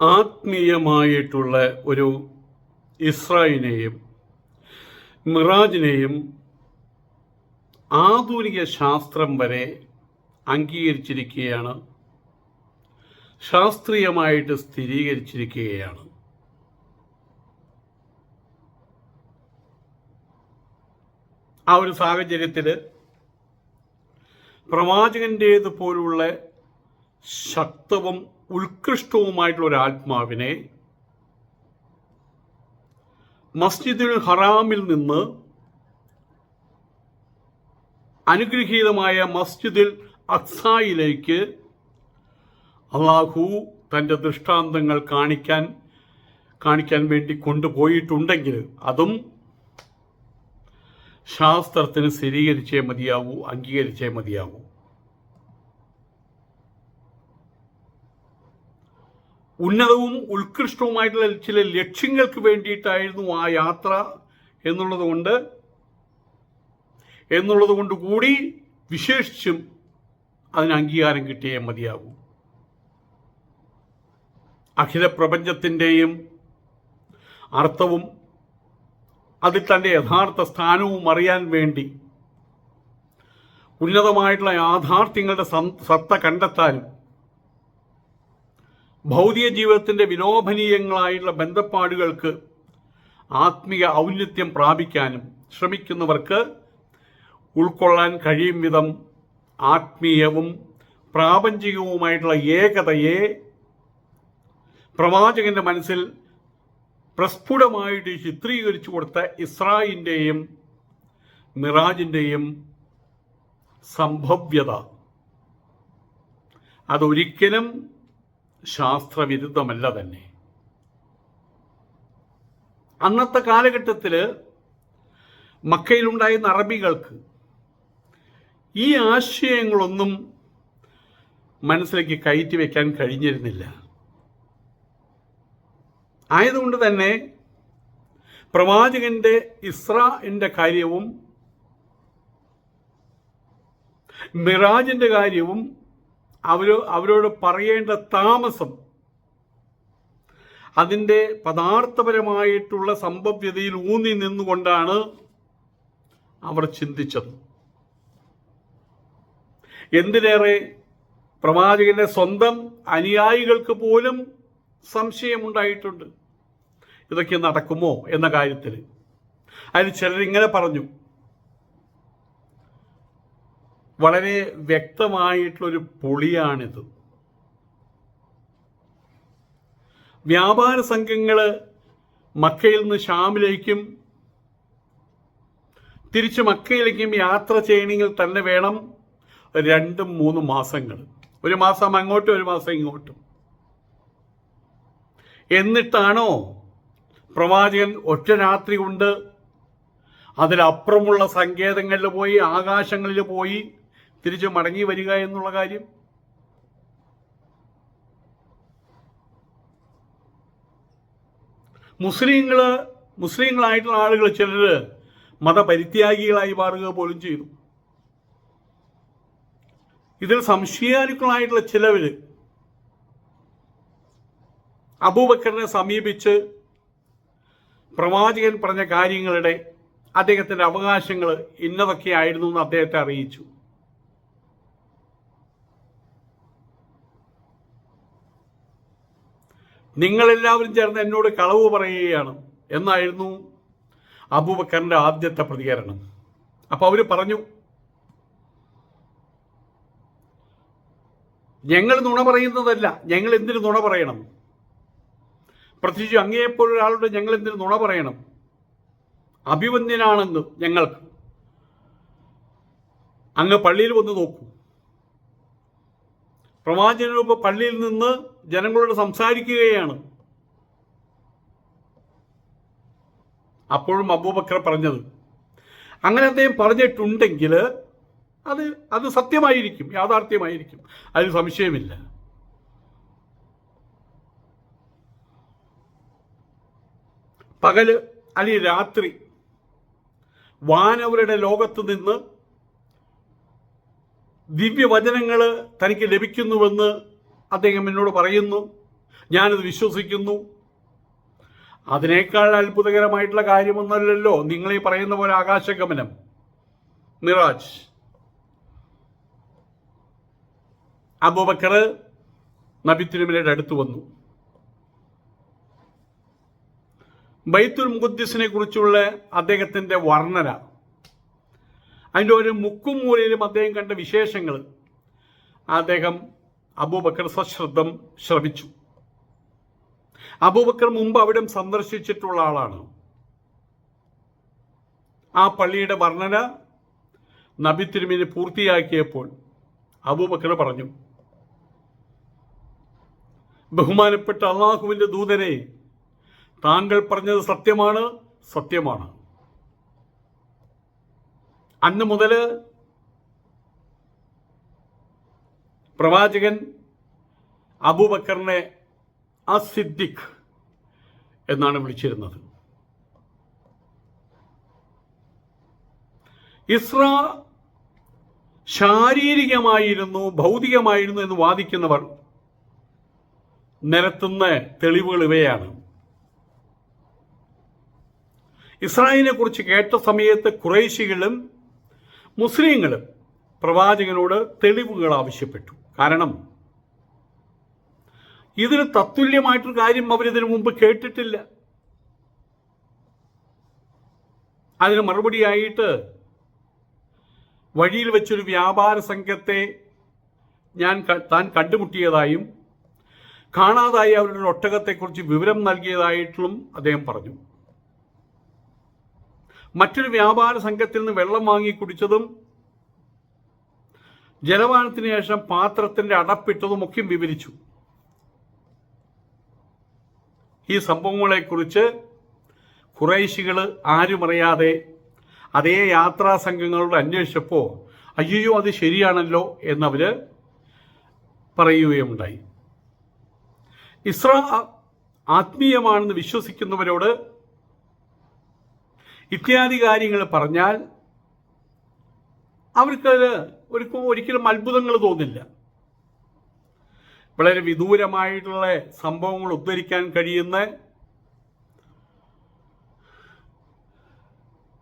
ആത്മീയമായിട്ടുള്ള ഒരു ഇസ്രായിനെയും മിറാജിനെയും ആധുനിക ശാസ്ത്രം വരെ അംഗീകരിച്ചിരിക്കുകയാണ്. ശാസ്ത്രീയമായിട്ട് സ്ഥിരീകരിച്ചിരിക്കുകയാണ്. ആ ഒരു സാഹചര്യത്തിൽ പ്രവാചകന്റേത് പോലുള്ള ശക്തവും ഉത്കൃഷ്ടവുമായിട്ടുള്ള ഒരു ആത്മാവിനെ മസ്ജിദുൽ ഹറാമിൽ നിന്ന് അനുഗ്രഹീതമായ മസ്ജിദുൽ അക്സായിലേക്ക് അള്ളാഹു തന്റെ ദൃഷ്ടാന്തങ്ങൾ കാണിക്കാൻ കാണിക്കാൻ വേണ്ടി കൊണ്ടുപോയിട്ടുണ്ടെങ്കിൽ അതും ശാസ്ത്രത്തിന് സ്ഥിരീകരിച്ചേ മതിയാവൂ അംഗീകരിച്ചേ മതിയാവൂ. ഉന്നതവും ഉത്കൃഷ്ടവുമായിട്ടുള്ള ചില ലക്ഷ്യങ്ങൾക്ക് വേണ്ടിയിട്ടായിരുന്നു ആ യാത്ര എന്നുള്ളതുകൊണ്ട് എന്നുള്ളതുകൊണ്ട് എന്നുള്ളത് കൊണ്ട് കൂടി വിശേഷിച്ചും അതിന് അംഗീകാരം കിട്ടിയേ മതിയാകൂ അഖില പ്രപഞ്ചത്തിന്റെയും അർത്ഥവും അതിൽ തന്റെ യഥാർത്ഥ സ്ഥാനവും അറിയാൻ വേണ്ടി ഉന്നതമായിട്ടുള്ള യാഥാർത്ഥ്യങ്ങളുടെ സത്ത കണ്ടെത്താനും ഭൗതിക ജീവിതത്തിന്റെ വിലോഭനീയങ്ങളായിട്ടുള്ള ബന്ധപ്പാടുകൾക്ക് ആത്മീയ ഔന്നത്യം പ്രാപിക്കാനും ശ്രമിക്കുന്നവർക്ക് ഉൾക്കൊള്ളാൻ കഴിയും വിധം ആത്മീയവും പ്രാപഞ്ചികവുമായിട്ടുള്ള ഏകതയെ പ്രവാചകന്റെ മനസ്സിൽ പ്രസ്ഫുടമായിട്ട് ചിത്രീകരിച്ചു കൊടുത്ത ഇസ്രായിന്റെയും മിറാജിന്റെയും സംഭവ്യത. അതൊരിക്കലും ശാസ്ത്രവിരുദ്ധമല്ല തന്നെ അന്നത്തെ കാലഘട്ടത്തിൽ മക്കയിലുണ്ടായിരുന്ന അറബികൾക്ക് ഈ ആശയങ്ങളൊന്നും മനസ്സിലേക്ക് കയറ്റി വയ്ക്കാൻ കഴിഞ്ഞിരുന്നില്ല. ആയതുകൊണ്ട് തന്നെ പ്രവാചകന്റെ ഇസ്രാന്റെ കാര്യവും മിറാജിന്റെ കാര്യവും അവർ അവരോട് പറയേണ്ട താമസം അതിന്റെ പദാർത്ഥപരമായിട്ടുള്ള സംഭവ്യതയിൽ ഊന്നി നിന്നുകൊണ്ടാണ് അവർ ചിന്തിച്ചത്. എന്തിനേറെ പ്രവാചകന്റെ സ്വന്തം അനുയായികൾക്ക് പോലും സംശയമുണ്ടായിട്ടുണ്ട്. ഇതൊക്കെ നടക്കുമോ എന്ന കാര്യത്തിൽ അതിന് ചിലരിങ്ങനെ പറഞ്ഞു. വളരെ വ്യക്തമായിട്ടുള്ളൊരു പൊളിയാണിത്. വ്യാപാര സംഘങ്ങൾ മക്കയിൽ നിന്ന് ഷാമിലേക്കും തിരിച്ച് മക്കയിലേക്കും യാത്ര ചെയ്യണമെങ്കിൽ തന്നെ വേണം രണ്ടും മൂന്നും മാസങ്ങൾ. ഒരു മാസം അങ്ങോട്ടും ഒരു മാസം ഇങ്ങോട്ടും. എന്നിട്ടാണോ പ്രവാചകൻ ഒറ്റ രാത്രി കൊണ്ട് അതിലപ്പുറമുള്ള സങ്കേതങ്ങളിൽ പോയി ആകാശങ്ങളിൽ പോയി തിരിച്ച് മടങ്ങി വരിക എന്നുള്ള കാര്യം? മുസ്ലിങ്ങൾ മുസ്ലിങ്ങളായിട്ടുള്ള ആളുകൾ ചിലർ മതപരിത്യാഗികളായി മാറുക പോലും ചെയ്തു. ഇതിൽ സംശയാനുക്കളായിട്ടുള്ള ചിലവർ അബൂബക്കറിനെ സമീപിച്ച് പ്രവാചകൻ പറഞ്ഞ കാര്യങ്ങളുടെ അദ്ദേഹത്തിന്റെ അവകാശങ്ങൾ ഇന്നതൊക്കെയായിരുന്നു എന്ന് അദ്ദേഹത്തെ അറിയിച്ചു. നിങ്ങളെല്ലാവരും ചേർന്ന് എന്നോട് കളവ് പറയുകയാണ്. എന്നായിരുന്നു അബൂബക്കറിന്റെ ആദ്യത്തെ പ്രതികരണം. അപ്പോൾ അവർ പറഞ്ഞു ഞങ്ങൾ നുണ പറയുന്നതല്ല ഞങ്ങൾ എന്തിനു നുണ പറയണം? പ്രത്യേകിച്ച് അങ്ങേപ്പോഴൊരാളോട് ഞങ്ങൾ എന്തിനു നുണ പറയണം? അഭിവന്യനാണെന്ന് ഞങ്ങൾക്ക്. അങ്ങ് പള്ളിയിൽ വന്ന് നോക്കൂ. പ്രവാചകനൊപ്പം പള്ളിയിൽ നിന്ന് ജനങ്ങളോട് സംസാരിക്കുകയാണ്. അപ്പോഴും അബൂബക്കർ പറഞ്ഞത് അങ്ങനെ അദ്ദേഹം പറഞ്ഞിട്ടുണ്ടെങ്കിൽ അത് അത് സത്യമായിരിക്കും യാഥാർത്ഥ്യമായിരിക്കും. അതിൽ സംശയമില്ല. പകൽ അല്ലെങ്കിൽ രാത്രി വാനവരുടെ ലോകത്ത് നിന്ന് ദിവ്യവചനങ്ങൾ തനിക്ക് ലഭിക്കുന്നുവെന്ന് അദ്ദേഹം എന്നോട് പറയുന്നു. ഞാനത് വിശ്വസിക്കുന്നു. അതിനേക്കാൾ അത്ഭുതകരമായിട്ടുള്ള കാര്യമൊന്നല്ലല്ലോ നിങ്ങൾ ഈ പറയുന്ന പോലെ ആകാശഗമനം. മിറാജ്. അബൂബക്കർ നബി തിരുമലയുടെ അടുത്ത് വന്നു. ബൈത്തുൽ മുഖദ്സിനെ കുറിച്ചുള്ള അദ്ദേഹത്തിന്റെ വർണന. അതിന്റെ ഒരു മുക്കും മൂലയിലും അദ്ദേഹം കണ്ട വിശേഷങ്ങൾ. അദ്ദേഹം അബൂബക്കർ സശ്രദ്ധം ശ്രവിച്ചു അബൂബക്കർ മുമ്പ് അവിടെ സന്ദർശിച്ചിട്ടുള്ള ആളാണ്. ആ പള്ളിയുടെ വർണന നബി തിരുമിന് പൂർത്തിയാക്കിയപ്പോൾ അബൂബക്കർ പറഞ്ഞു ബഹുമാനപ്പെട്ട അള്ളാഹുവിന്റെ ദൂതനെ താങ്കൾ പറഞ്ഞത് സത്യമാണ് സത്യമാണ്. അന്ന് മുതൽ പ്രവാചകൻ അബൂബക്കറിനെ അസിദ്ദിഖ് എന്നാണ് വിളിച്ചിരുന്നത്. ഇസ്ര ശാരീരികമായിരുന്നു ഭൗതികമായിരുന്നു എന്ന് വാദിക്കുന്നവർ നിരത്തുന്ന തെളിവുകൾ ഇവയാണ്. ഇസ്രായേലിനെ കുറിച്ച് കേട്ട സമയത്ത് കുറേശികളും മുസ്ലിങ്ങളും പ്രവാചകനോട് തെളിവുകൾ ആവശ്യപ്പെട്ടു. കാരണം ഇതിന് തത്തുല്യമായിട്ടൊരു കാര്യം അവരിതിനു മുമ്പ് കേട്ടിട്ടില്ല. അതിന് മറുപടിയായിട്ട് വഴിയിൽ വെച്ചൊരു വ്യാപാര സംഘത്തെ ഞാൻ താൻ കണ്ടുമുട്ടിയതായും കാണാതായി അവരുടെ ഒട്ടകത്തെക്കുറിച്ച് വിവരം നൽകിയതായിട്ടും അദ്ദേഹം പറഞ്ഞു. മറ്റൊരു വ്യാപാര സംഘത്തിൽ നിന്ന് വെള്ളം വാങ്ങി കുടിച്ചതും ജലപാനത്തിന് ശേഷം പാത്രത്തിന്റെ അടപ്പിട്ടതും ഒക്കെ വിവരിച്ചു. ഈ സംഭവങ്ങളെക്കുറിച്ച് കുറേശികൾ ആരും അറിയാതെ അതേ യാത്രാ സംഘങ്ങളോട് അന്വേഷിച്ചപ്പോൾ അയ്യോ അത് ശരിയാണല്ലോ എന്നവര് പറയുകയുണ്ടായി ഇസ്ര ആത്മീയമാണെന്ന് വിശ്വസിക്കുന്നവരോട് ഇത്യാദി കാര്യങ്ങൾ പറഞ്ഞാൽ അവർക്കത് ഒരു ഒരിക്കലും അത്ഭുതങ്ങൾ തോന്നില്ല. വളരെ വിദൂരമായിട്ടുള്ള സംഭവങ്ങൾ ഉദ്ധരിക്കാൻ കഴിയുന്ന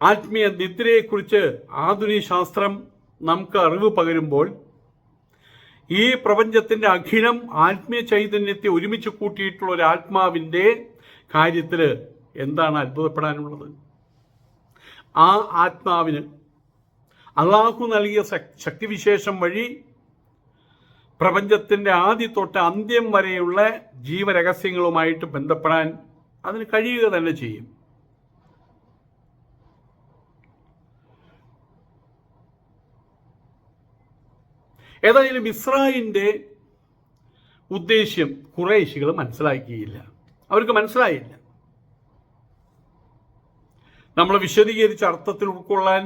ആത്മീയ നിദ്രയെക്കുറിച്ച് ആധുനിക ശാസ്ത്രം നമുക്ക് അറിവ് പകരുമ്പോൾ ഈ പ്രപഞ്ചത്തിന്റെ അഖിലം ആത്മീയ ചൈതന്യത്തെ ഒരുമിച്ച് കൂട്ടിയിട്ടുള്ള ഒരു ആത്മാവിന്റെ കാര്യത്തിൽ എന്താണ് അത്ഭുതപ്പെടാനുള്ളത്? ആ ആത്മാവിന് അള്ളാഹു നൽകിയ ശക്തിവിശേഷം വഴി പ്രപഞ്ചത്തിന്റെ ആദ്യ തൊട്ട് അന്ത്യം വരെയുള്ള ജീവരഹസ്യങ്ങളുമായിട്ട് ബന്ധപ്പെടാൻ അതിന് കഴിയുക തന്നെ ചെയ്യും. ഏതായാലും ഇസ്രായിന്റെ ഉദ്ദേശ്യം കുറേശികൾ മനസ്സിലാക്കിയില്ല. അവർക്ക് മനസ്സിലായില്ല. നമ്മൾ വിശദീകരിച്ച അർത്ഥത്തിൽ ഉൾക്കൊള്ളാൻ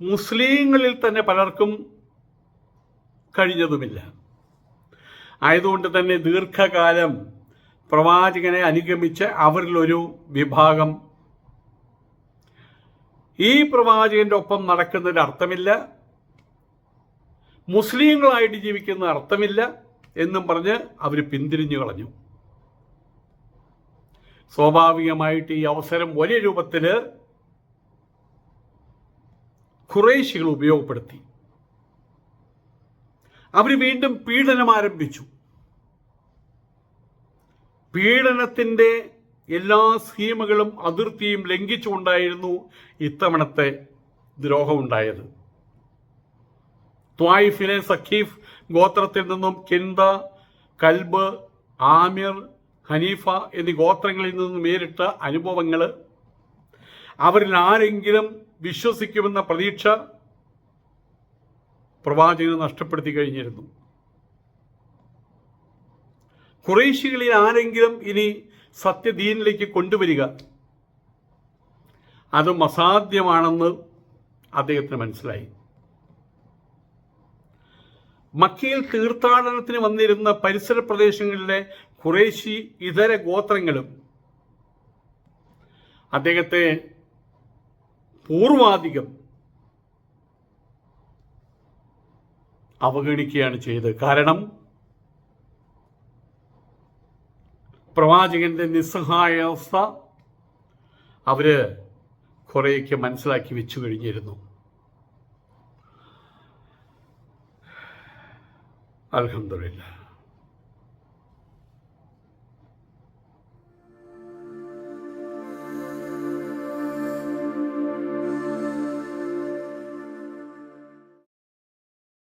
മുസ്ലിങ്ങളിൽ തന്നെ പലർക്കും കഴിഞ്ഞതുമില്ല. ആയതുകൊണ്ട് തന്നെ ദീർഘകാലം പ്രവാചകനെ അനുഗമിച്ച് അവരിലൊരു വിഭാഗം ഈ പ്രവാചകന്റെ ഒപ്പം നടക്കുന്നതിന് അർത്ഥമില്ല. മുസ്ലിങ്ങളായിട്ട് ജീവിക്കുന്ന അർത്ഥമില്ല എന്നും പറഞ്ഞ് അവർ പിന്തിരിഞ്ഞു കളഞ്ഞു. സ്വാഭാവികമായിട്ട് ഈ അവസരം വലിയ രൂപത്തിൽ ഖുറേശികൾ ഉപയോഗപ്പെടുത്തി. അവർ വീണ്ടും പീഡനം ആരംഭിച്ചു. പീഡനത്തിന്റെ എല്ലാ സ്കീമുകളും അതിർത്തിയും ലംഘിച്ചുകൊണ്ടായിരുന്നു ഇത്തവണത്തെ ദ്രോഹമുണ്ടായത്. ത്വായിഫിലെ സഖീഫ് ഗോത്രത്തിൽ നിന്നും കിന്ദ കൽബ് ആമിർ ഹനീഫ എന്നീ ഗോത്രങ്ങളിൽ നിന്ന് നേരിട്ട അനുഭവങ്ങൾ അവരിൽ ആരെങ്കിലും വിശ്വസിക്കുമെന്ന പ്രതീക്ഷ പ്രവാചകന് നഷ്ടപ്പെടുത്തി കഴിഞ്ഞിരുന്നു. കുറേശികളിൽ ആരെങ്കിലും ഇനി സത്യദീനിലേക്ക് കൊണ്ടുവരിക അതും അസാധ്യമാണെന്ന് അദ്ദേഹത്തിന് മനസ്സിലായി. മക്കയിൽ തീർത്ഥാടനത്തിന് വന്നിരുന്ന പരിസര പ്രദേശങ്ങളിലെ കുറേശി ഇതര ഗോത്രങ്ങളും അദ്ദേഹത്തെ പൂർവാധികം അവഗണിക്കുകയാണ് ചെയ്തത്. കാരണം പ്രവാചകന്റെ നിസ്സഹായ അവസ്ഥ അവർ കുറേയൊക്കെ മനസ്സിലാക്കി വെച്ചു കഴിഞ്ഞിരുന്നു. അലഹമില്ല